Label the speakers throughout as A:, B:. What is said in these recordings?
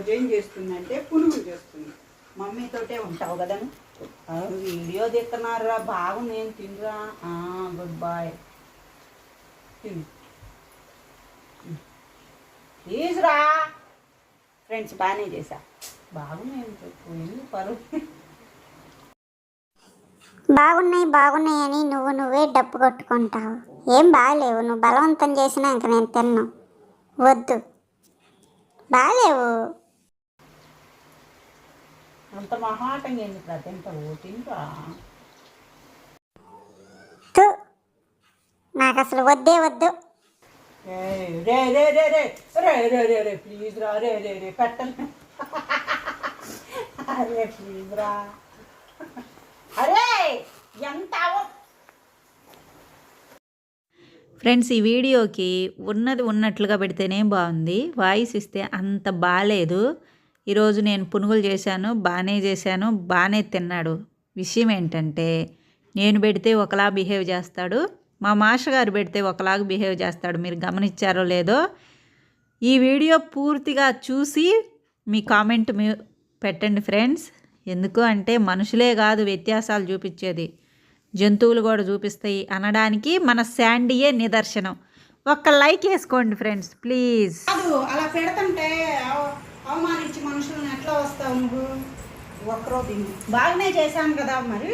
A: ఈరోజు ఏం చేస్తుందంటే పునుగులు చేస్తుంది. మమ్మీతోటే ఉంటావు కదా వీడియో తీస్తున్నారా బాగుంది ఏం తినరా? Good boy. తిను. ప్లీజ్ రా ఫ్రెండ్స్ బాగానే చేశా. బాగున్నాయి చెప్పు ఎందుకు పరువు?
B: బాగున్నాయి బాగున్నాయి అని నువ్వు నువ్వే డప్పు కొట్టుకుంటావు. ఏం బాగలేవు నువ్వు బలవంతం చేసినా ఇంక నేను తిన్ను. వద్దు. బాగలేవు.
A: అంత మహాటంగా ఎందుకు తింటావు తింటా.
B: తు. నాకు అసలు వద్దే వద్దు.
A: రే రే రే రే రే రే రే రే ప్లీజ్ రా రే రే రే పెట్టను. అరే ప్లీజ్ రా. అరే ఎంత
C: ఫ్రెండ్స్ ఈ వీడియోకి ఉన్నది ఉన్నట్లుగా పెడితేనే బాగుంది. వాయిస్ ఇస్తే అంత బాగాలేదు ఈరోజు నేను పునుగులు చేశాను బాగానే చేశాను బాగానే తిన్నాడు. విషయం ఏంటంటే నేను పెడితే ఒకలా బిహేవ్ చేస్తాడు మా మాస్టర్ గారు పెడితే ఒకలాగా బిహేవ్ చేస్తాడు. మీరు గమనించారో లేదో ఈ వీడియో పూర్తిగా చూసి మీ కామెంట్ మీ పెట్టండి ఫ్రెండ్స్. ఎందుకు అంటే మనుషులే కాదు వ్యత్యాసాలు చూపించేది. జంతువులు కూడా చూపిస్తాయి అనడానికి మన శాండీయే నిదర్శనం. ఒక్క లైక్ వేసుకోండి ఫ్రెండ్స్ ప్లీజ్.
A: అలా పెడతంటే అవమానించి మనుషులను ఎట్లా వస్తావు నువ్వు? ఒక్కరో తిని. బాగానే చేశాను కదా మరి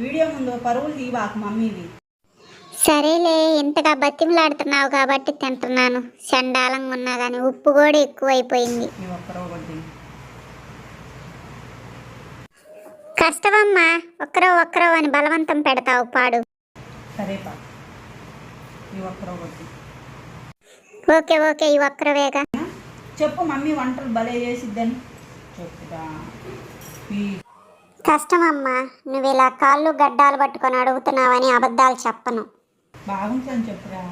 A: వీడియో ముందు పరువులు తీవాకు మమ్మీవి.
B: సరేలే ఇంతగా బతిమలాడుతున్నావు కాబట్టి తింటున్నాను. చండాలంగా ఉన్నా కానీ ఉప్పు కూడా ఎక్కువైపోయింది. కష్టమమ్మా ఒక్కరో ఒక్కరో అని బలవంతం పెడతావు పాడు. ఓకే ఓకే ఈ ఒక్కరవేగా
A: చెప్పు మమ్మీ వంటలు భలే చేసిద్దని. ప్లీజ్
B: కష్టమమ్మా నువ్వు ఇలా కాళ్ళు గడ్డాలు పట్టుకొని అడుగుతున్నావని అబద్ధాలు చెప్పను.
A: బాగుంటుందని చెప్పురా.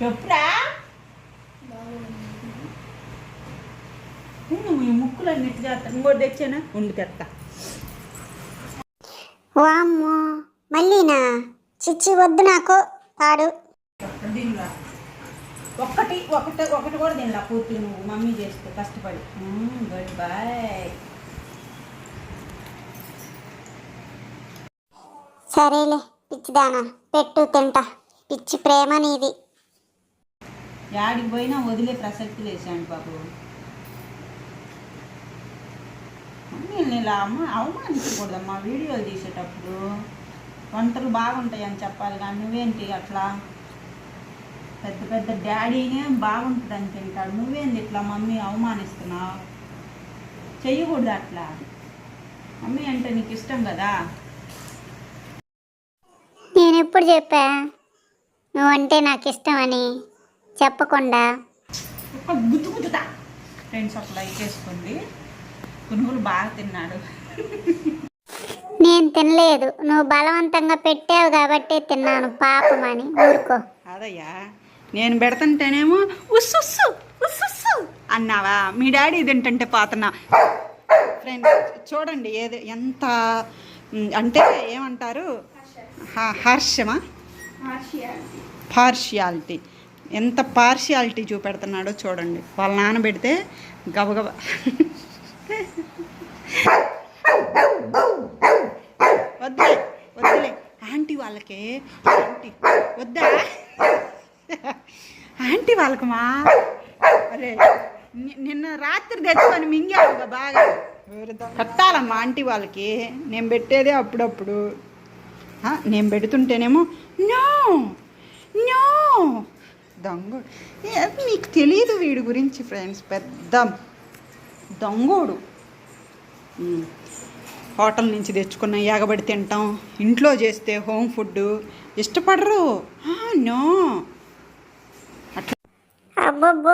A: చెప్పురా. నువ్వు ఈ ముక్కులు అన్నిటి చేస్తాను ఇంకోటి తెచ్చానా? ఉండి తెస్తా
B: వామ్మో మళ్ళీనా? చిచ్చి వద్దు నాకు పాడు.
A: ఒక్కటి ఒకటి ఒకటి కూడా దీనిలా పూర్తి నువ్వు. మమ్మీ చేస్తే కష్టపడి. గుడ్ బాయ్
B: సరేలే పిచ్చిదానా పెట్టు తింటా. పిచ్చి ప్రేమ నీది.
A: యాడికి పోయినా వదిలే ప్రసక్తి లేచాను బాబు. మమ్మల్ని ఇలా అమ్మ అవమానించకూడదమ్మా. వీడియోలు తీసేటప్పుడు వంటలు బాగుంటాయి అని చెప్పాలి కానీ నువ్వేంటి అట్లా? పెద్ద పెద్ద డాడీనే బాగుంటుందని తింటాడు. నువ్వేంటి ఇట్లా మమ్మీ అవమానిస్తున్నావు? చెయ్యకూడదు అట్లా. మమ్మీ అంటే నీకు ఇష్టం కదా?
B: నేను ఎప్పుడు చెప్పా? నువ్వంటే నాకు ఇష్టమని చెప్పకుండా.
A: ఒక్క గుద్దు గుద్దుతా. ఫ్రెండ్స్ ఒక లైక్ వేసుకోండి పునుగులు బాగా తిన్నాడు.
B: నేను తినలేదు. నువ్వు బలవంతంగా పెట్టావు కాబట్టి తిన్నాను. పాపమని ఊరుకో.
A: అదయ్యా నేను పెడుతుంటేనేమో ఉస్సు ఉస్సు అన్నావా? మీ డాడీ ఏంటంటే పాతనా. ఫ్రెండ్స్ చూడండి ఏది ఎంత అంటే ఏమంటారు? హ- హర్షమా పార్షియాలిటీ. ఎంత పార్షియాలిటీ చూపెడుతున్నాడో చూడండి. వాళ్ళ నాన్న పెడితే గబగబ. వద్దులే వద్దులే. ఆంటీ వాళ్ళకి ఆంటీ వద్దా? ఆంటీ వాళ్ళకమా అరే నిన్న రాత్రి తెచ్చుకొని మింగాడుగా బాగా. కట్టాలమ్మా ఆంటీ వాళ్ళకి. నేను పెట్టేదే అప్పుడప్పుడు. ఆ, నేను పెడుతుంటేనేమో నో! నో! దొంగోడు మీకు తెలియదు వీడి గురించి ఫ్రెండ్స్ పెద్ద దొంగోడు. హోటల్ నుంచి తెచ్చుకున్న ఎగబడి తింటాం. ఇంట్లో చేస్తే హోమ్ ఫుడ్ ఇష్టపడరు. ఆ, నో!
B: అబ్బబ్బో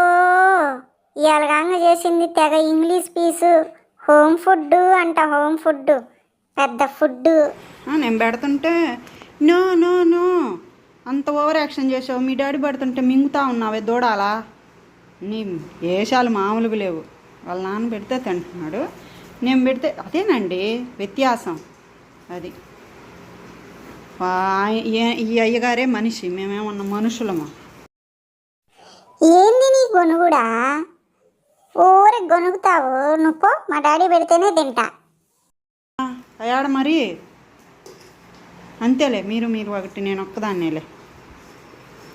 B: ఇవాళ చేసింది తెగ ఇంగ్లీష్ పీసు. హోమ్ ఫుడ్ అంట హోమ్ ఫుడ్ పెద్ద ఫుడ్
A: నేను పెడుతుంటే నో నో నో. అంత ఓవర్ యాక్షన్ చేసావు. మీ డాడీ పెడుతుంటే మింగుతా ఉన్నావే దూడాలా? నీ వేషాలు మామూలుగా లేవు. వాళ్ళ నాన్న పెడితే తింటున్నాడు. నేను పెడితే అదేనండి వ్యత్యాసం. అది. ఈ- ఈ అయ్యగారే మనిషి. మేమేమన్నా మనుషులమా
B: ఏంది నీ గొనుగుడా ఊరి గొనుగుతావు? నువ్వు మా డాడీ పెడితేనే తింటా.
A: అయాడ మరి? అంతేలే మీరు మీరు ఒకటి నేను ఒక్కదాన్నేలే.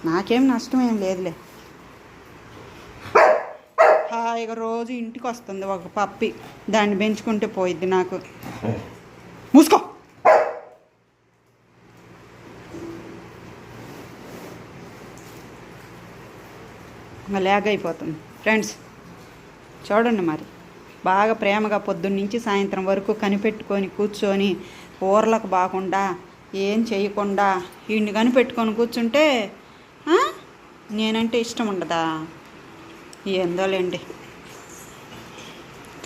A: నాకేం నష్టం ఏం లేదులే. హాయిగా రోజు ఇంటికి వస్తుంది ఒక పప్పి. దాన్ని పెంచుకుంటే పోయిద్ది నాకు. మూసుకో! ఇంకా అయిపోతుంది. ఫ్రెండ్స్ చూడండి మరి. బాగా ప్రేమగా పొద్దున్న నుంచి సాయంత్రం వరకు కనిపెట్టుకొని కూర్చొని ఊర్లకు బాగుండా ఏం చేయకుండా వీడిని కనిపెట్టుకొని కూర్చుంటే నేనంటే ఇష్టం ఉండదా? ఏందోలేండి.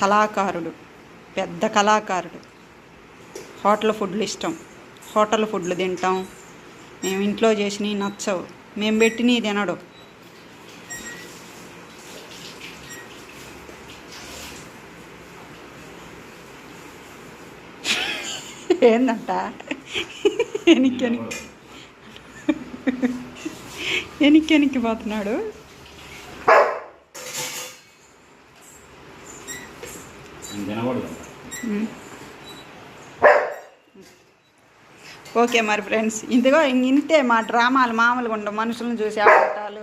A: కళాకారుడు పెద్ద కళాకారుడు. హోటల్ ఫుడ్లు ఇష్టం. హోటల్ ఫుడ్లు తింటాం. మేము ఇంట్లో చేసినవి నచ్చవు. మేము పెట్టినవి తినడు. ఏందంట? ఎనికి ఎనికి ఎనికి ఎనికి పోతున్నాడు ఓకే మరి ఫ్రెండ్స్ ఇంతగో ఇంతే మా డ్రామాలు మామూలుగా ఉండవు. మనుషులను చూసి ఆడటాలు